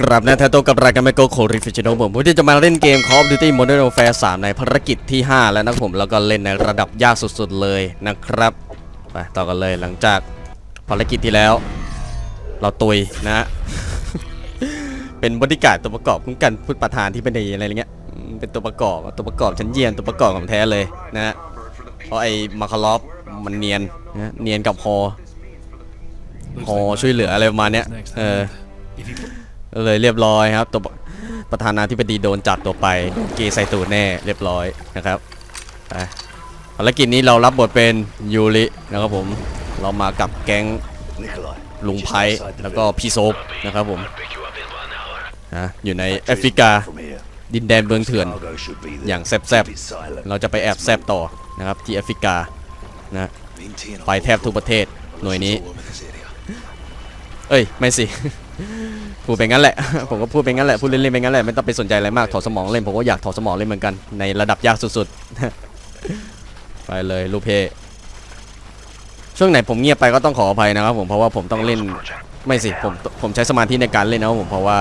กราบนะแทนตัวกับรายการแมโกโคริฟิชโนผมที่จะมาเล่นเกม Call of Duty Modern Warfare 3 ในภารกิจที่ 5 แล้วนะผมแล้วก็เล่นในระดับยากสุดๆเลยนะครับ ไปต่อกันเลยหลังจากภารกิจที่แล้ว เราตุยนะ เป็นบริการตัวประกอบคุ้มกันพุทธประธานที่เป็นอะไรเงี้ยเป็นตัวประกอบตัวประกอบชั้นเยี่ยมตัวประกอบของแท้เลยนะฮะเพราะไอ้มาคาลอฟมันเนียนนะเนียนกับฮอฮอช่วยเหลืออะไรประมาณเนี้ยเออ เลยเรียบร้อยครับตัวประธานาธิบดีโดนจับตัวไปโดนเกย์ใส่ตูดแน่เรียบร้อยนะครับไปภารกิจนี้เรารับบทเป็นยูรินะครับผมเรามากับแก๊ง Nikolai, ลุงไพแล้วก็พี่โซฟนะครับผมนะอยู่ในแอฟริกา from here. ดินแดนเมืองเถื่อน Cargo should be there. อย่างแซบ Keep it silent. ๆเราจะไปแอบแซบต่อนะครับที่แอฟริกานะ Minty and ไปแทบทุกประเทศหน่วยนี้ all over this area. เอ้ย ไม่สิ พูดไปงั้นแหละ ผมก็พูดไปงั้นแหละ พูดเล่นๆไปงั้นแหละ ไม่ต้องไปสนใจอะไรมาก ถอดสมองเล่น ผมก็อยากถอดสมองเล่นเหมือนกัน ในระดับยากสุดๆ ไปเลยลูกเพ ช่วงไหนผมเงียบไปก็ต้องขออภัยนะครับผมเพราะว่าผมต้องเล่น ไม่สิ ผม ผมใช้สมาธิในการเล่นนะครับผม เพราะว่า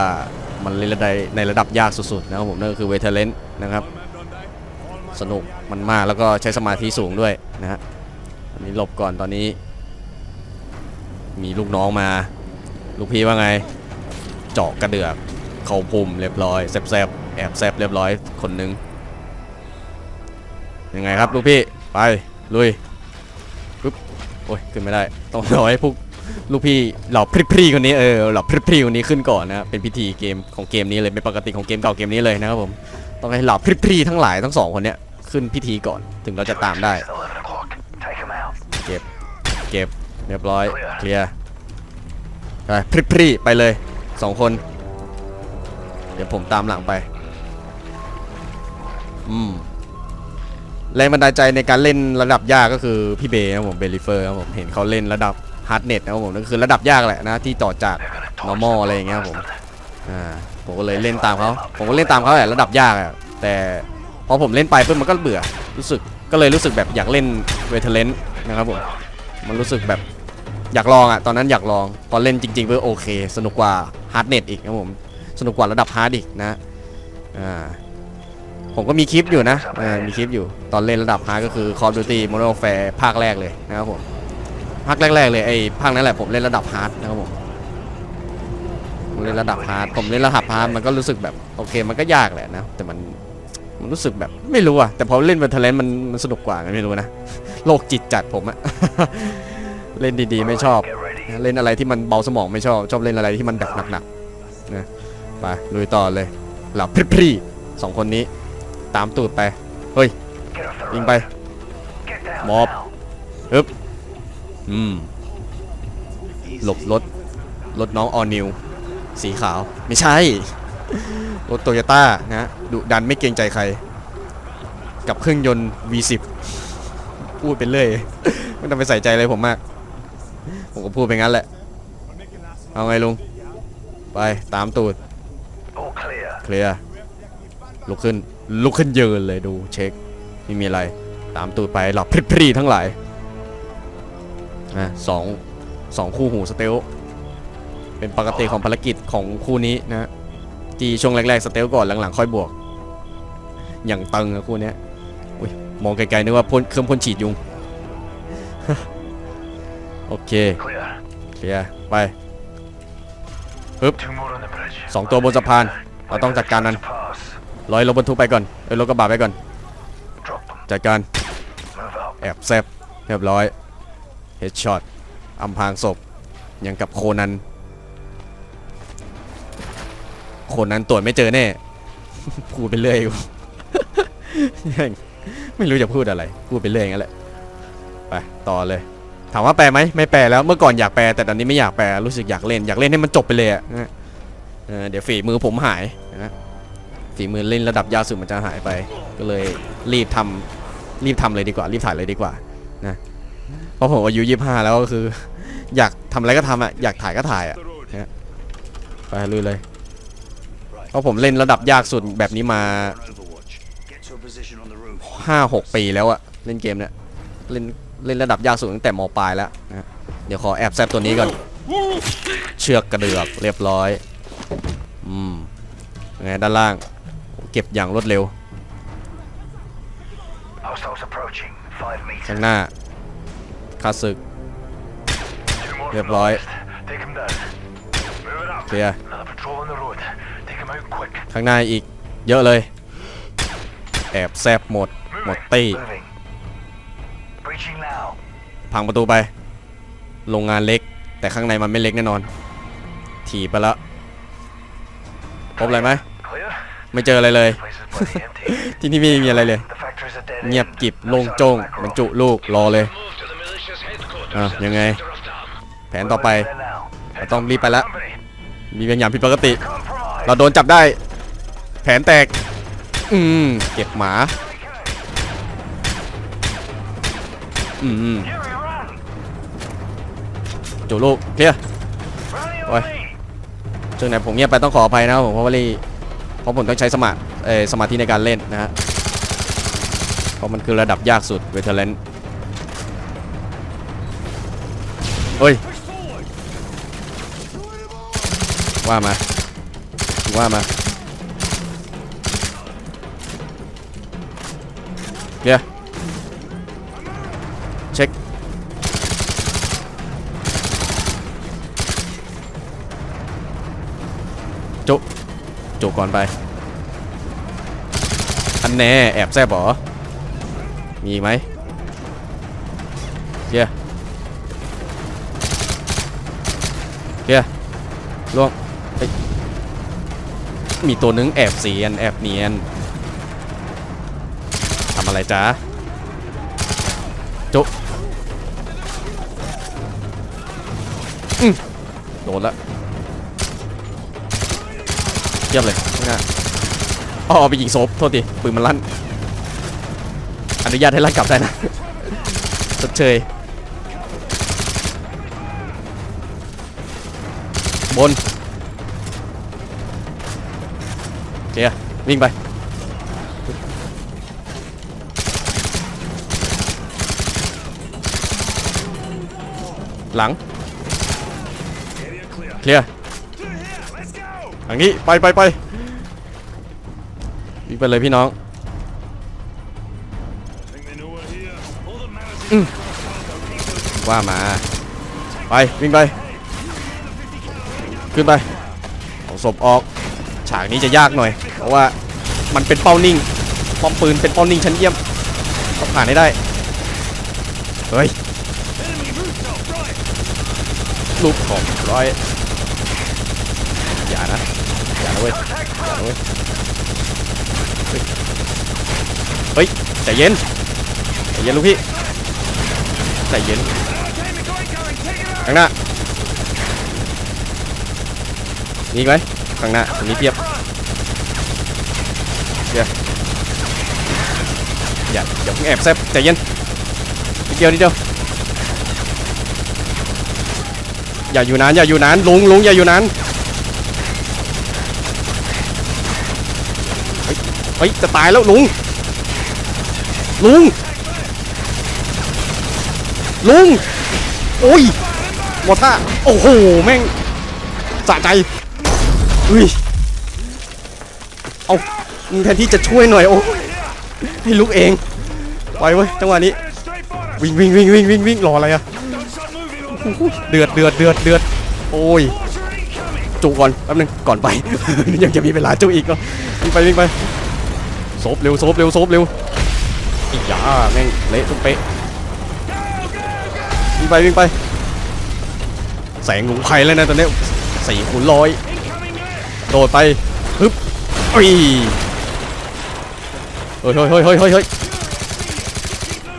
มันเล่นระดับในระดับยากสุดๆนะครับผม นั่นก็คือเวทเลนนะครับ สนุก มันมาก แล้วก็ใช้สมาธิสูงด้วยนะฮะ อันนี้หลบก่อนตอนนี้ มีลูกน้องมา ลูกพี่ว่าไง เจาะกระเดือก เข้าปุ่มเรียบร้อยแซบๆแอบแซบเรียบร้อยคนนึงยังไงครับลูกพี่ไปลุยปึ๊บโอ้ยขึ้นไม่ได้ ต้องรอให้พวกลูกพี่เหล่าพริพรีคนนี้เออเหล่าพริพรีคนนี้ขึ้นก่อนนะเป็นพิธีเกมของเกมนี้เลยเป็นปกติของเกมเก่าเกมนี้เลยนะครับผมต้องให้เหล่าพริพรีทั้งหลายทั้งสองคนเนี้ยขึ้นพิธีก่อนถึงเราจะตามได้เก็บเก็บเรียบร้อยเคลียร์ ไปพริพรีไปเลยสองคน เดี๋ยวผมตามหลังไป อืมแรงบันดาลใจในการเล่นระดับยากก็คือพี่เบย์ครับผมเบลิเฟอร์ครับผมเห็นเขาเล่นระดับฮาร์ดเน็ตนะครับผมนั่นก็คือระดับยากแหละนะที่ต่อจาก normal อะไรอย่างเงี้ยผมอ่าผมก็เลยเล่นตามเขาผมก็เล่นตามเขาแหละระดับยากอะแต่พอผมเล่นไปเพิ่มมันก็เบื่อรู้สึกก็เลยรู้สึกแบบอยากเล่นเวทเลนนะครับผมมันรู้สึกแบบ อยากลองอะตอนนั้นอยากลองพอเล่นจริงๆเพื่อโอเค สนุกกว่าฮาร์ดเน็ตอีกครับผมสนุกกว่าระดับฮาร์ดอีกนะอ่าผมก็มีคลิปอยู่นะอ่ามีคลิปอยู่ตอนเล่นระดับฮาร์ดก็คือ Call of Duty Modern Warfare ภาคแรกเลยนะครับผมภาคแรกๆเลยไอ้ภาคนั้นแหละผมเล่นระดับฮาร์ดนะครับผมผมเล่นระดับฮาร์ดผมเล่นระดับฮาร์ดมันก็รู้สึกแบบโอเค มันก็ยากแหละนะ แต่มันมันรู้สึกแบบไม่รู้อะแต่พอเล่นเป็นเทเลนมันมันสนุกกว่าไม่รู้นะโลกจิตจัดผมอะ เล่นดีๆ ไม่ชอบ เล่นอะไรที่มันเบาสมองไม่ชอบ ชอบเล่นอะไรที่มันแบบหนักๆนะไปลุยต่อเลยเหล่าพริพรีสองคนนี้ ตามตูดไป เฮ้ย ยิงไปมอบฮึบอืม หลบรถ รถน้องออนิว สีขาว ไม่ใช่ รถโตโยต้านะดุดันไม่เกรงใจใคร กับเครื่องยนต์ V10 พูดไปเรื่อยไม่ต้องไปใส่ใจเลยผมมาก ผมก็พูดไปงั้นแหละ เอาไงลุง ไปตามตูด All clear. เคลียร์ลุกขึ้น ลุกขึ้นยืนเลยดูเช็ค ไม่มีอะไร ตามตูดไปหลับพริพรีทั้งหลายนะสองสองคู่หูสเตล เป็นปกติของภารกิจของคู่นี้นะที่ช่วงแรกๆสเตลก่อนหลังๆค่อยบวก อย่างตึงอะคู่เนี้ยอุ้ยมองไกลๆนึกว่าพ่นเครื่องพ่นฉีดยุง โอเค เคลียร์ไป Two more on the bridge. สองตัวบนสะพาน เราต้องจัดการนั้น Pass. ร้อยรถบรรทุกไปก่อนเอ้ยรถกระบะไปก่อน จัดการ แอบแซบเรียบร้อย เฮดช็อตอำพรางศพย่างกับโคนัน โคนันตรวจไม่เจอแน่ พูดไปเรื่อยอยู่แม่งไม่รู้จะพูดอะไร พูดไปเรื่อยงั้นแหละ ไป ต่อเลย ถามว่าแปลไหมไม่แปลแล้วเมื่อก่อนอยากแปลแต่ตอนนี้ไม่อยากแปลรู้สึกอยากเล่นอยากเล่นให้มันจบไปเลยอะนะเออเดี๋ยวฝีมือผมหายนะฝีมือเล่นระดับยาวสุดมันจะหายไป ก็เลยรีบทำรีบทำเลยดีกว่า รีบถ่ายเลยดีกว่านะเพราะผมอายุยี่ห้าแล้วก็คือ อยากทำอะไรก็ทำอะอยากถ่ายก็ถ่ายอะนะไปลุยเลย เพราะผมเล่นระดับยากสุดแบบนี้มาห้าหกปีแล้วอะเล่นเกมเนี่ยเล่น เล่นระดับยากสูงตั้งแต่มปลายแล้วนะเดี๋ยวขอแอบแซบตัวนี้ก่อน เชือกกระเดือกเรียบร้อย อืมไงด้านล่าง เก็บอย่างรวดเร็วข้างหน้าคาสึก เรียบร้อยเคลียข้างหน้าอีก เยอะเลย แอบแซบหมด หมดตี้ พังประตูไป โรงงานเล็ก แต่ข้างในมันไม่เล็กแน่นอน ถีบไปแล้วพบอะไรไหม Clear? ไม่เจออะไรเลย Place is bloody empty. ที่นี่ไม่มีอะไรเลย The factory's a dead เงียบ end. กิบ No โล่ง sign of โจ้ง Macro. บรรจุลูกรอเลย Move to the militia's headquarters. อะยังไง Center of town. แผนต่อไป We're there now. เราต้องรีบไปละ Company. มีบางอย่างผิดปกติ Compromise. เราโดนจับได้ แผนแตก อืม เก็บหมา อืมจูลูกเคลียร์ Running Oi. on me. ช่วงไหนผมเงียบไปต้องขออภัยนะผมเพราะว่ารีเพราะผมต้องใช้สมาเออสมาธิในการเล่นนะฮะเพราะมันคือระดับยากสุดเวเทเลนเฮ้ยว่ามาว่ามาเดี๋ยว จุก่อนไป อันแน่แอบแซบหรอ มีอีกไหมเกียเกียล่วงมีตัวนึงแอบเสียนแอบเนียนทำอะไรจ๊ะจุโดนละ ทียบเลยข้างหน้าอ๋อเอาไปยิงโซฟโทษทีปืนมันลั่น อนุญาตให้ลั่นกลับได้นะชดเชยบนเจียวิ่งไปหลัง เคลียร์ ทางนี้ไปไปไปวิ่งไปเลยพี่น้องอว่ามา ไปวิ่งไป ขึ้นไปเอาศพออก ฉากนี้จะยากหน่อย เพราะว่ามันเป็นเป้านิ่งป้อมปืนเป็นเป้านิ่งชั้นเยี่ยมต้องผ่านให้ได้ เฮ้ยลูกของร้อย อย่านะ อย่านะเว้ยอย่าเว้ยเฮ้ยใจเย็นใจเย็นลูกพี่ใจเย็นข้างหน้ามีไหมข้างหน้าตรงนี้เทียบเดี๋ยวอย่าอย่าเพิ่งแอบแซบใจเย็นนิดเดียวนิดเดียวอย่าอยู่นานอย่าอยู่นานลุงลุงอย่าอยู่นาน เฮ้ยจะตายแล้วลุง ลุง ลุง โอ้ยหมดท่าโอ้โห แม่งสะใจอุ้ย เอามึงแทนที่จะช่วยหน่อยโอ้ยให้ลุกเอง ไปเว้ยจังหวะนี้ วิ่งวิ่งวิ่งวิ่งวิ่งวิ่งรออะไรอะเดือดเดือดเดือดเดือดโอ้ย จุก่อนแป๊บนึงก่อนไป ยังจะมีเวลาจุอีกเหรอวิ่งไปวิ่งไป ซบเร็วโซบเร็วโซบเร็วอีหยาแม่งเละทุกเป๊ะวิ่งไปวิ่งไป แสงหลงไผ่แล้วนะตอนนี้สี่ขุนร้อยโดดไปฮึบอุ้ยเฮ้ยเฮ้ยเฮ้ยเฮ้ยเฮ้ยเฮ้ย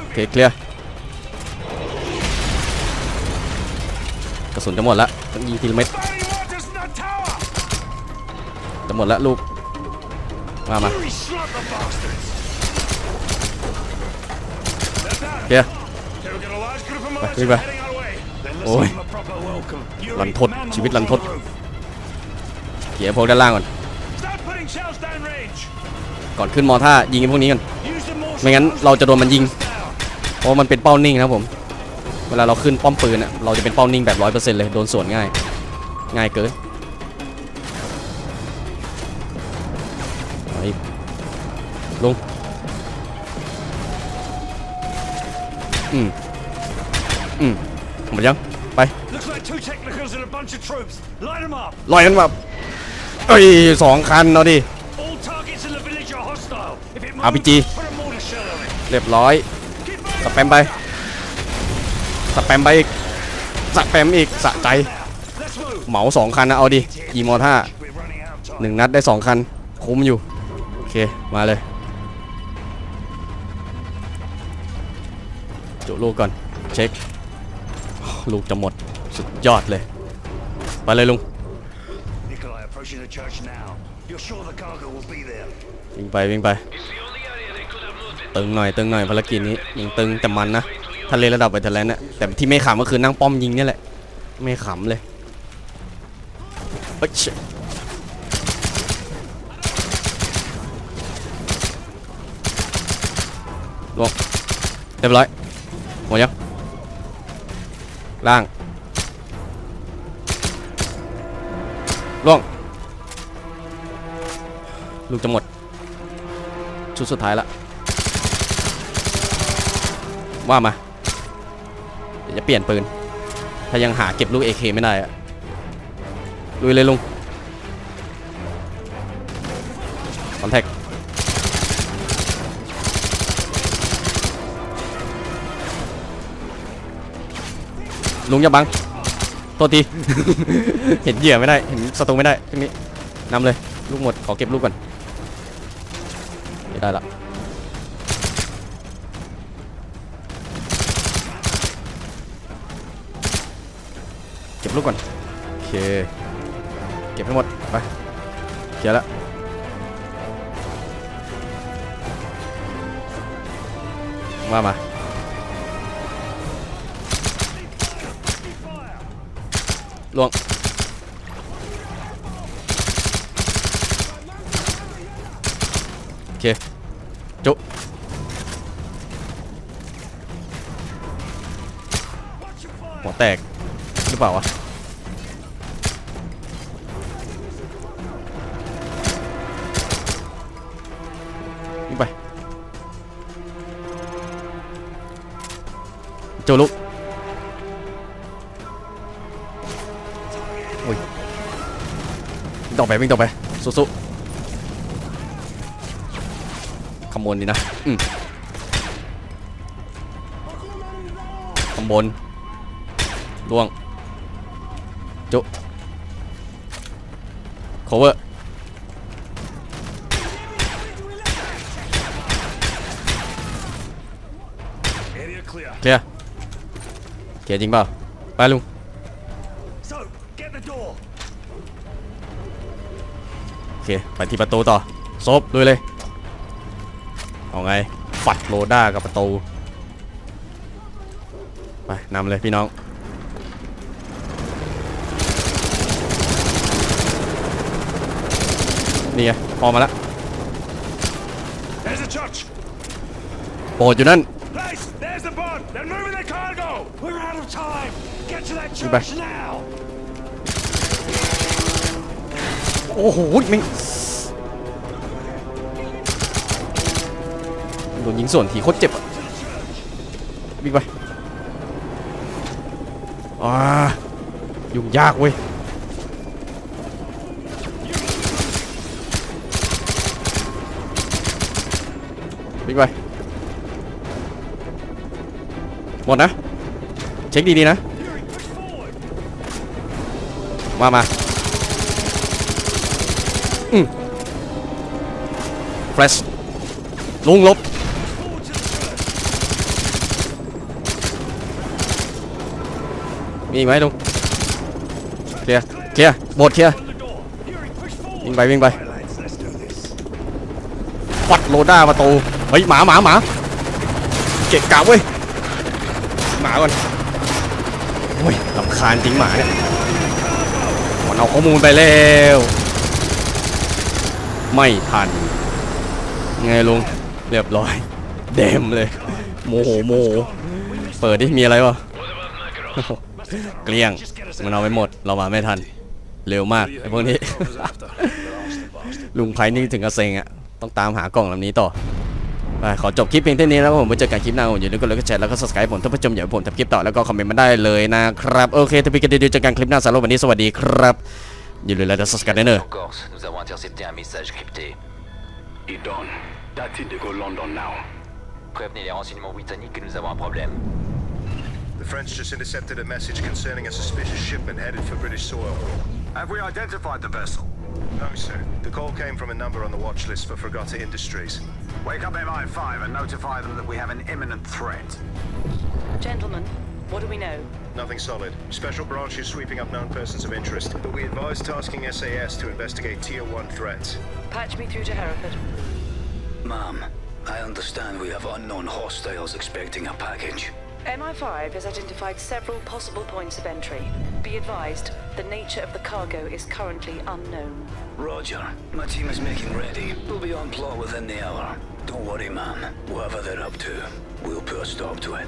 โอเคเคลียร์กระสุนจะหมดละต้องยิงทีละเม็ดจะหมดละลูก มามาเฮียไปวิ่งไปโอ้ยลันทดชีวิตลันทดเกี่ยพวกด้านล่างก่อน ก่อนขึ้นมอท่ายิงไอ้พวกนี้ก่อนไม่งั้นเราจะโดนมันยิง เพราะว่ามันเป็นเป้านิ่งนะครับผม เวลาเราขึ้นป้อมปืนอะเราจะเป็นเป้านิ่งแบบร้อยเปอร์เซ็นต์เลย โดนสวนง่าย ง่ายเกิน ลุงอืม อืมหมดยัง ไป Looks like two technicals and a bunch of troops. Line them up. ลอยกันแบบเอ้ยสองคันเอาดิ All targets in the village are hostile. If it moves, RPG. put a mortar shell on it. เรียบร้อย Keep ส moving. แปมไป สแปมไปอีก สแปมอีก สะใจ Let's move. เหมาสองคันนะ เอาดิ อีโมท่า We're running out of time. หนึ่งนัดได้สองคัน คุ้มอยู่ โอเค มาเลย ลูกก่อน เช็ค ลูกจะหมด สุดยอดเลย ไปเลยลุง Nikolai approaching the church now. You're sure the cargo will be there? วิ่งไปวิ่งไป It's the only area they could have moved in. ตึงหน่อยตึงหน่อยภารกิจนี้ยิงตึงแต่มันนะทะเลระดับไปทะเลน่ะแต่ที่ไม่ขำก็คือนั่งป้อมยิงเนี่ยแหละ ไม่ขำเลยเอ้ยเชี่ยลงเรียบร้อย หมดยังล่างล่วง ลูกจะหมด ชุดสุดท้ายละว่ามา เดี๋ยวจะเปลี่ยนปืน ถ้ายังหาเก็บลูก AK ไม่ได้อะลุยเลยลุง ลุงอย่าบังโทษที เห็นเหยื่อไม่ได้ เห็นศัตรูไม่ได้ตรงนี้นำเลย ลูกหมด ขอเก็บลูกก่อน ไม่ได้ละ เก็บลูกก่อน โอเค เก็บให้หมด ไปเคลียร์แล้วว่ามา ลวงโอเค จุหัวแตก หรือเปล่าวะวิ่งไป โจลุก อ้ยวิ่งต่อไปวิ่งต่อไปสู้ๆขโมยดีนะอืมขโมยล่วงจุ cover เคลียร์เคลียร์จริงเปล่าไปลุง โอเค ไปที่ประตูต่อซบลุยเลย เอาไง ฝัดโรด้ากับประตู ไปนำเลยพี่น้องนี่ไงพอมาแล้ว There's a church. โปรดอยู่นั่น Place. There's โอ้โหมิงโดนยิงส่วนทีโคตรเจ็บอะวิ่งไปอ่ายุ่งยากเว้ยวิ่งไปหมดนะ เช็คดีๆนะ มามา อืมเฟรชลุงลบมีไหมลุงเคลียร์เคลียร์บดเคลียร์วิ่งไปวิ่งไปฟัดโลด้าประตูเฮ้ยหมาหมาหมาเกะกะเว้ยหมาก่อนโอ้ยลำคาญจริงหมาเนี่ยมันเอาข้อมูลไปแล้ว ไม่ทัน ไงลุง เรียบร้อย เดมเลย โมโหโมโหเปิดดิมีอะไรวะ เกลี้ยง มันเอาไปหมด เรามาไม่ทัน เร็วมากไอ้พวกนี้ ลุงไพนี่ถึงกระเซ็งอะต้องตามหากล่องลำนี้ต่อไปขอจบคลิปเพียงเท่านี้แล้วผมไปเจอกันคลิปหน้าผมอย่าลืมกดไลค์กดแชร์แล้วก็ subscribe ผมถ้าผู้ชมอยากให้ผมทำคลิปต่อแล้วก็คอมเมนต์มาได้เลยนะครับ โอเคถ้าพี่กันดีๆเจอกันคลิปหน้าสำหรับวันนี้สวัสดีครับ Il est là scanner. Corse, nous avons intercepté un message crypté. Idon, that's it go London now. Prévenez les renseignements britanniques que nous avons un problème. The French just intercepted a message concerning a suspicious shipment headed for British soil. Have we identified the vessel? No, sir. The call came from a number on the watch list for Fragata Industries. Wake up MI5 and notify them that we have an imminent threat. Gentlemen, what do we know? Nothing solid. Special branch is sweeping up known persons of interest, but we advise tasking SAS to investigate Tier 1 threats. Patch me through to Hereford. Ma'am, I understand we have unknown hostiles expecting a package. MI5 has identified several possible points of entry. Be advised, the nature of the cargo is currently unknown. Roger. My team is making ready. We'll be on plot within the hour. Don't worry, ma'am. Whatever they're up to, we'll put a stop to it.